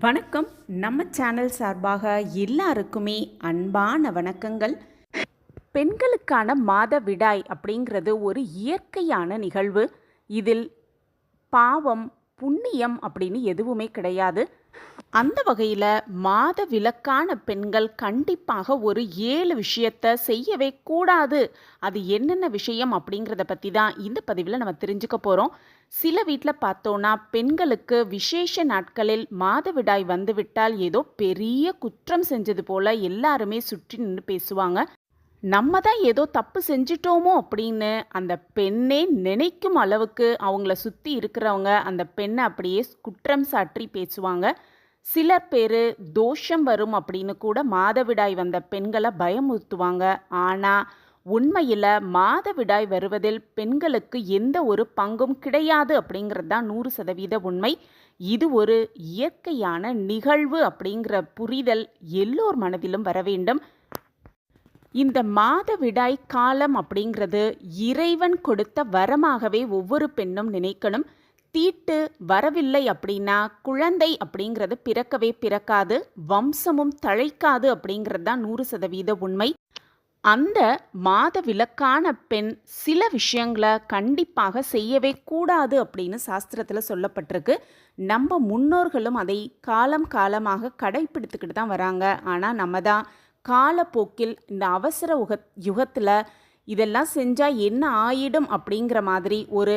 வணக்கம். நம்ம சேனல் சார்பாக எல்லாருக்குமே அன்பான வணக்கங்கள். பெண்களுக்கான மாத விடாய் அப்படிங்கிறது ஒரு இயற்கையான நிகழ்வு. இதில் பாவம் புண்ணியம் அப்படின்னு எதுவுமே கிடையாது. அந்த வகையில் மாத விலக்கான பெண்கள் கண்டிப்பாக ஒரு ஏழு விஷயத்த செய்யவே கூடாது. அது என்னென்ன விஷயம் அப்படிங்கிறத பற்றி தான் இந்த பதிவில் நம்ம தெரிஞ்சுக்க போகிறோம் சில வீட்டில் பார்த்தோன்னா பெண்களுக்கு விசேஷ நாட்களில் மாதவிடாய் வந்துவிட்டால் ஏதோ பெரிய குற்றம் செஞ்சது போல எல்லாருமே சுற்றி நின்று பேசுவாங்க. நம்ம தான் ஏதோ தப்பு செஞ்சிட்டோமோ அப்படின்னு அந்த பெண்ணே நினைக்கும் அளவுக்கு அவங்கள சுற்றி இருக்கிறவங்க அந்த பெண்ணை அப்படியே குற்றம் சாற்றி பேசுவாங்க. சிலர் பேர் தோஷம் வரும் அப்படின்னு கூட மாதவிடாய் வந்த பெண்களை பயமுறுத்துவாங்க. ஆனால் உண்மையில் மாதவிடாய் வருவதில் பெண்களுக்கு எந்த ஒரு பங்கும் கிடையாது அப்படிங்கிறது தான் நூறு சதவீத உண்மை. இது ஒரு இயற்கையான நிகழ்வு அப்படிங்கிற புரிதல் எல்லோர் மனதிலும் வர வேண்டும். இந்த மாதவிடாய் காலம் அப்படிங்கிறது இறைவன் கொடுத்த வரமாகவே ஒவ்வொரு பெண்ணும் நினைக்கணும். தீட்டு வரவில்லை அப்படின்னா குழந்தை அப்படிங்கிறது பிறக்கவே பிறக்காது வம்சமும் தழைக்காது அப்படிங்கிறது தான் நூறு சதவீத உண்மை. அந்த மாத விலக்கான பெண் சில விஷயங்களை கண்டிப்பாக செய்யவே கூடாது அப்படின்னு சாஸ்திரத்தில் சொல்லப்பட்டிருக்கு. நம்ம முன்னோர்களும் அதை காலம் காலமாக கடைப்பிடித்துக்கிட்டு தான் வராங்க. ஆனால் நம்ம தான் காலப்போக்கில் இந்த அவசர உக யுகத்தில் இதெல்லாம் செஞ்சால் என்ன ஆயிடும் அப்படிங்கிற மாதிரி ஒரு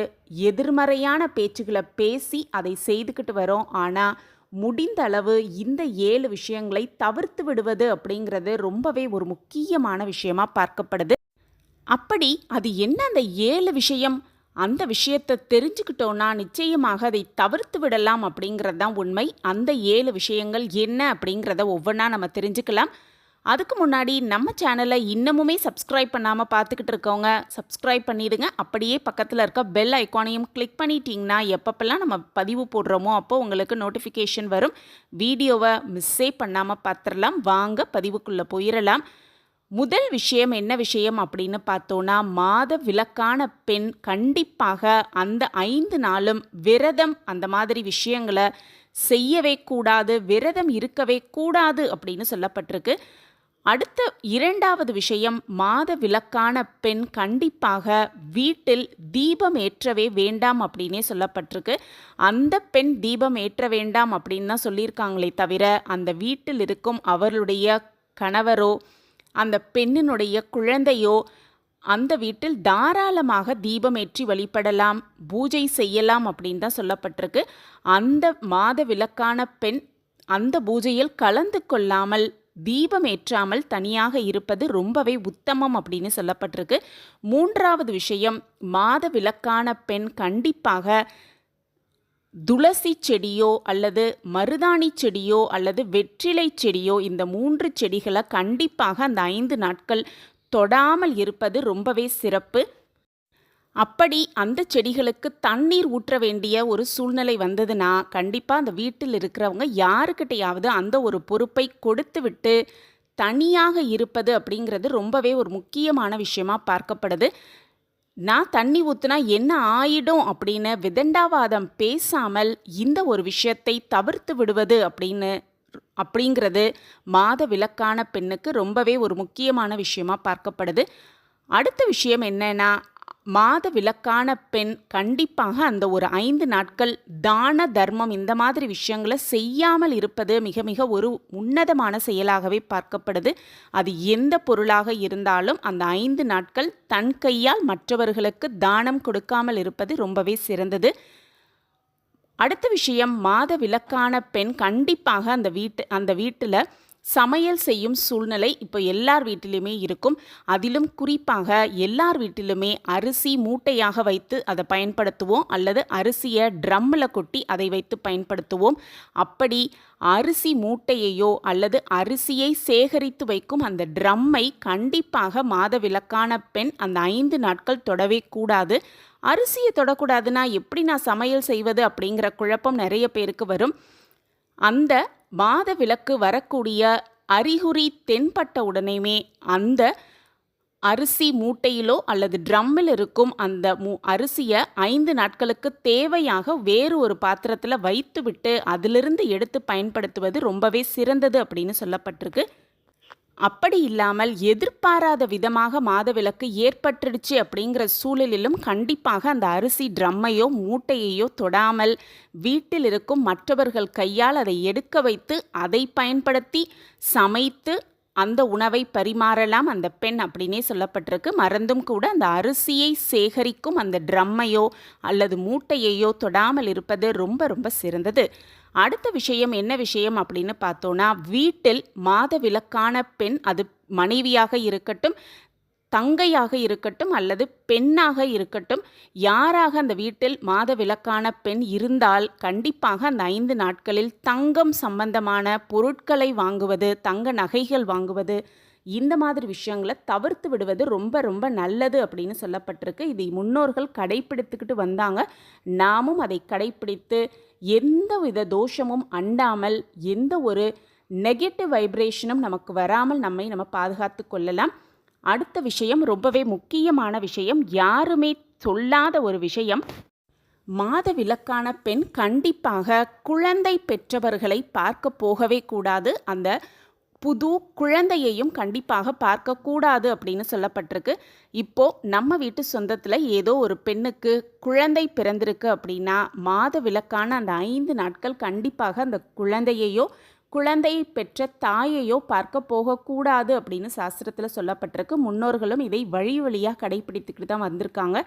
எதிர்மறையான பேச்சுகளை பேசி அதை செய்துக்கிட்டு வரோம். ஆனால் முடிந்த அளவு இந்த ஏழு விஷயங்களை தவிர்த்து விடுவது அப்படிங்கிறது ரொம்பவே ஒரு முக்கியமான விஷயமா பார்க்கப்படுது. அப்படி அது என்ன அந்த ஏழு விஷயம்? அந்த விஷயத்தை தெரிஞ்சுக்கிட்டோன்னா நிச்சயமாக அதை தவிர்த்து விடலாம் அப்படிங்கிறது தான் உண்மை. அந்த ஏழு விஷயங்கள் என்ன அப்படிங்கிறத ஒவ்வொன்றா நம்ம தெரிஞ்சுக்கலாம். அதுக்கு முன்னாடி நம்ம சேனலை இன்னமுமே சப்ஸ்கிரைப் பண்ணாமல் பார்த்துக்கிட்டு இருக்கவங்க சப்ஸ்கிரைப் பண்ணிடுங்க. அப்படியே பக்கத்தில் இருக்க பெல் ஐக்கானையும் கிளிக் பண்ணிட்டீங்கன்னா எப்பப்பெல்லாம் நம்ம பதிவு போடுறோமோ அப்போ உங்களுக்கு நோட்டிஃபிகேஷன் வரும். வீடியோவை மிஸ்ஸே பண்ணாமல் பார்த்துடலாம். வாங்க பதிவுக்குள்ளே போயிடலாம். முதல் விஷயம் என்ன விஷயம் அப்படின்னு பார்த்தோன்னா மாத விலக்கான பெண் கண்டிப்பாக அந்த ஐந்து நாளும் விரதம் அந்த மாதிரி விஷயங்களை செய்யவே கூடாது விரதம் இருக்கவே கூடாது அப்படின்னு சொல்லப்பட்டிருக்கு. அடுத்த இரண்டாவது விஷயம் மாத விலக்கான பெண் கண்டிப்பாக வீட்டில் தீபம் ஏற்றவே வேண்டாம் அப்படின்னே சொல்லப்பட்டிருக்கு. அந்த பெண் தீபம் ஏற்ற வேண்டாம் அப்படின்னு தான் சொல்லியிருக்காங்களே தவிர அந்த வீட்டில் இருக்கும் அவர்களுடைய கணவரோ அந்த பெண்ணினுடைய குழந்தையோ அந்த வீட்டில் தாராளமாக தீபம் ஏற்றி வழிபடலாம் பூஜை செய்யலாம் அப்படின்னு தான் சொல்லப்பட்டிருக்கு. அந்த மாத விலக்கான பெண் அந்த பூஜையில் கலந்து கொள்ளாமல் தீபம் ஏற்றாமல் தனியாக இருப்பது ரொம்பவே உத்தமம் அப்படின்னு சொல்லப்பட்டிருக்கு. மூன்றாவது விஷயம் மாத விளக்கான பெண் கண்டிப்பாக துளசி செடியோ அல்லது மருதாணி செடியோ அல்லது வெற்றிலை செடியோ இந்த மூன்று செடிகளை கண்டிப்பாக அந்த ஐந்து நாட்கள் தொடாமல் இருப்பது ரொம்பவே சிறப்பு. அப்படி அந்த செடிகளுக்கு தண்ணீர் ஊற்ற வேண்டிய ஒரு சூழ்நிலை வந்ததுன்னா கண்டிப்பாக அந்த வீட்டில் இருக்கிறவங்க யாருக்கிட்டையாவது அந்த ஒரு பொறுப்பை கொடுத்து விட்டு தனியாக இருப்பது அப்படிங்கிறது ரொம்பவே ஒரு முக்கியமான விஷயமா பார்க்கப்படுது. நான் தண்ணி ஊற்றுனா என்ன ஆயிடும் அப்படின்னு விதண்டாவாதம் பேசாமல் இந்த ஒரு விஷயத்தை தவிர்த்து விடுவது அப்படின்னு அப்படிங்கிறது மாத விலக்கான பெண்ணுக்கு ரொம்பவே ஒரு முக்கியமான விஷயமா பார்க்கப்படுது. அடுத்த விஷயம் என்னன்னா மாத விலக்கான பெண் கண்டிப்பாக அந்த ஒரு ஐந்து நாட்கள் தான தர்மம் இந்த மாதிரி விஷயங்களை செய்யாமல் இருப்பது மிக மிக ஒரு உன்னதமான செயலாகவே பார்க்கப்படுது. அது எந்த பொருளாக இருந்தாலும் அந்த ஐந்து நாட்கள் தன் கையால் மற்றவர்களுக்கு தானம் கொடுக்காமல் இருப்பது ரொம்பவே சிறந்தது. அடுத்த விஷயம் மாத விலக்கான பெண் கண்டிப்பாக அந்த வீட்டு அந்த வீட்டில் சமையல் செய்யும் சூழ்நிலை இப்போ எல்லார் வீட்டிலுமே இருக்கும். அதிலும் குறிப்பாக எல்லார் வீட்டிலுமே அரிசி மூட்டையாக வைத்து அதை பயன்படுத்துவோம். அல்லது அரிசியை ட்ரம்மில் கொட்டி அதை வைத்து பயன்படுத்துவோம். அப்படி அரிசி மூட்டையையோ அல்லது அரிசியை சேகரித்து வைக்கும் அந்த ட்ரம்மை கண்டிப்பாக மாத விலக்கான பெண் அந்த ஐந்து நாட்கள் தொடவே கூடாது. அரிசியை தொடக்கூடாதுன்னா எப்படி நான் சமையல் செய்வது அப்படிங்கிற குழப்பம் நிறைய பேருக்கு வரும். அந்த மாத விளக்கு வரக்கூடிய அறிகுறி தென்பட்ட உடனேமே அந்த அரிசி மூட்டையிலோ அல்லது ட்ரம்மில் இருக்கும் அந்த மூ அரிசியை ஐந்து நாட்களுக்கு தேவையாக வேறு ஒரு பாத்திரத்தில் வைத்துவிட்டு அதிலிருந்து எடுத்து பயன்படுத்துவது ரொம்பவே சிறந்தது அப்படின்னு சொல்லப்பட்டிருக்கு. அப்படி இல்லாமல் எதிர்பாராத விதமாக மாதவிலக்கு ஏற்பட்டுடுச்சு அப்படிங்கிற சூழலிலும் கண்டிப்பாக அந்த அரிசி ட்ரம்மையோ மூட்டையையோ தொடாமல் வீட்டில் இருக்கும் மற்றவர்கள் கையால் அதை எடுக்க வைத்து அதை பயன்படுத்தி சமைத்து அந்த உணவை பரிமாறலாம் அந்த பெண் அப்படின்னே சொல்லப்பட்டிருக்கு. மறந்தும் கூட அந்த அரிசியை சேகரிக்கும் அந்த ட்ரம்மையோ அல்லது மூட்டையையோ தொடாமல் இருப்பது ரொம்ப ரொம்ப சிறந்தது. அடுத்த விஷயம் என்ன விஷயம் அப்படின்னு பார்த்தோன்னா வீட்டில் மாதவிலக்கான பெண் அது மனைவியாக இருக்கட்டும் தங்கையாக இருக்கட்டும் அல்லது பெண்ணாக இருக்கட்டும் யாராக அந்த வீட்டில் மாதவிலக்கான பெண் இருந்தால் கண்டிப்பாக அந்த ஐந்து நாட்களில் தங்கம் சம்பந்தமான பொருட்களை வாங்குவது தங்க நகைகள் வாங்குவது இந்த மாதிரி விஷயங்களை தவிர்த்து விடுவது ரொம்ப ரொம்ப நல்லது அப்படின்னு சொல்லப்பட்டிருக்கு. இதை முன்னோர்கள் கடைப்பிடித்துக்கிட்டு வந்தாங்க. நாமும் அதை கடைப்பிடித்து எந்த வித தோஷமும் அண்டாமல் எந்த ஒரு நெகட்டிவ் வைப்ரேஷனும் நமக்கு வராமல் நம்மை நம்ம பாதுகாத்து கொள்ளலாம். அடுத்த விஷயம் ரொம்பவே முக்கியமான விஷயம் யாருமே சொல்லாத ஒரு விஷயம். மாத விலக்கான பெண் கண்டிப்பாக குழந்தை பெற்றவர்களை பார்க்க போகவே கூடாது. அந்த புது குழந்தையையும் கண்டிப்பாக பார்க்கக்கூடாது அப்படின்னு சொல்லப்பட்டிருக்கு. இப்போ நம்ம வீட்டு சொந்தத்தில் ஏதோ ஒரு பெண்ணுக்கு குழந்தை பிறந்திருக்கு அப்படின்னா மாத விலக்கான அந்த ஐந்து நாட்கள் கண்டிப்பாக அந்த குழந்தையையோ குழந்தை பெற்ற தாயையோ பார்க்க போகக்கூடாது அப்படின்னு சாஸ்திரத்தில் சொல்லப்பட்டிருக்கு. முன்னோர்களும் இதை வழி வழியாக கடைப்பிடித்துக்கிட்டு தான் வந்திருக்காங்க.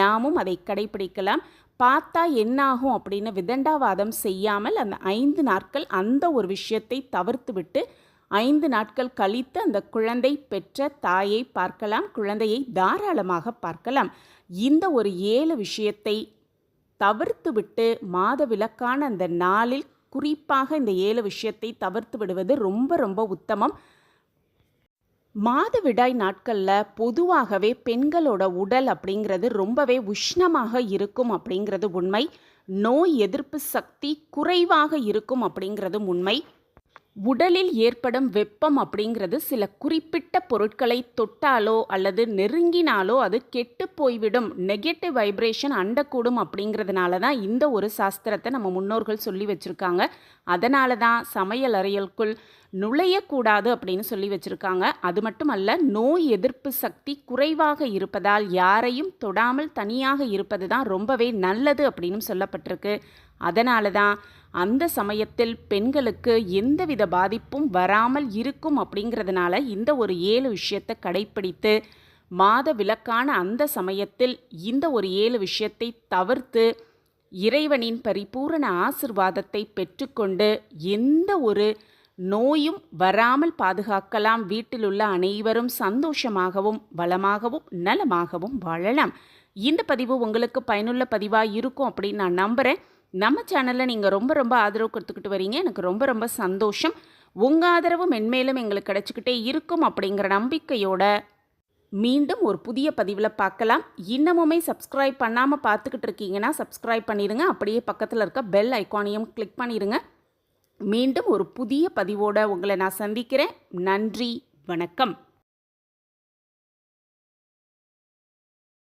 நாமும் அதை கடைப்பிடிக்கலாம் பார்த்தா என்னாகும் அப்படின்னு விதண்டாவாதம் செய்யாமல் அந்த ஐந்து நாட்கள் அந்த ஒரு விஷயத்தை தவிர்த்து விட்டு ஐந்து நாட்கள் கழித்து அந்த குழந்தை பெற்ற தாயை பார்க்கலாம் குழந்தையை தாராளமாக பார்க்கலாம். இந்த ஒரு ஏழு விஷயத்தை தவிர்த்துவிட்டு மாதவிலக்கான மாத விலக்கான அந்த நாளில் குறிப்பாக இந்த ஏழு விஷயத்தை தவிர்த்து விடுவது ரொம்ப ரொம்ப உத்தமம். மாதவிடாய் நாட்களில் பொதுவாகவே பெண்களோட உடல் அப்படிங்கிறது ரொம்பவே உஷ்ணமாக இருக்கும் அப்படிங்கிறது உண்மை. நோய் எதிர்ப்பு சக்தி குறைவாக இருக்கும் அப்படிங்கிறதும் உண்மை. உடலில் ஏற்படும் வெப்பம் அப்படிங்கிறது சில குறிப்பிட்ட பொருட்களை தொட்டாலோ அல்லது நெருங்கினாலோ அது கெட்டு போய்விடும். நெகட்டிவ் வைப்ரேஷன் அண்டக்கூடும் அப்படிங்கிறதுனால தான் இந்த ஒரு சாஸ்திரத்தை நம்ம முன்னோர்கள் சொல்லி வச்சுருக்காங்க. அதனால தான் சமையல் அறையலுக்குள் நுழையக்கூடாது அப்படின்னு சொல்லி வச்சுருக்காங்க. அது மட்டுமல்ல நோய் எதிர்ப்பு சக்தி குறைவாக இருப்பதால் யாரையும் தொடாமல் தனியாக இருப்பது தான் ரொம்பவே நல்லது அப்படின்னு சொல்லப்பட்டிருக்கு. அதனால தான் அந்த சமயத்தில் பெண்களுக்கு எந்தவித பாதிப்பும் வராமல் இருக்கும் அப்படிங்கிறதுனால இந்த ஒரு ஏழு விஷயத்தை கடைப்பிடித்து மாத விளக்கான அந்த சமயத்தில் இந்த ஒரு ஏழு விஷயத்தை தவிர்த்து இறைவனின் பரிபூரண ஆசிர்வாதத்தை பெற்றுக்கொண்டு எந்த ஒரு நோயும் வராமல் பாதுகாக்கலாம். வீட்டில் உள்ள அனைவரும் சந்தோஷமாகவும் வளமாகவும் நலமாகவும் வாழலாம். இந்த பதிவு உங்களுக்கு பயனுள்ள பதிவாக இருக்கும் அப்படின்னு நான் நம்புகிறேன் நம்ம சேனலில் நீங்கள் ரொம்ப ரொம்ப ஆதரவு கொடுத்துக்கிட்டு வரீங்க. எனக்கு ரொம்ப ரொம்ப சந்தோஷம். உங்கள் ஆதரவு மென்மேலும் எங்களுக்கு கிடச்சிக்கிட்டே இருக்கும் அப்படிங்கிற நம்பிக்கையோட மீண்டும் ஒரு புதிய பதிவில் பார்க்கலாம். இன்னமுமே சப்ஸ்கிரைப் பண்ணாமல் பார்த்துக்கிட்டு இருக்கீங்கன்னா சப்ஸ்கிரைப் பண்ணிடுங்க அப்படியே பக்கத்தில் இருக்க பெல் ஐக்கானையும் கிளிக் பண்ணிடுங்க மீண்டும் ஒரு புதிய பதிவோடு உங்களை நான் சந்திக்கிறேன். நன்றி. வணக்கம்.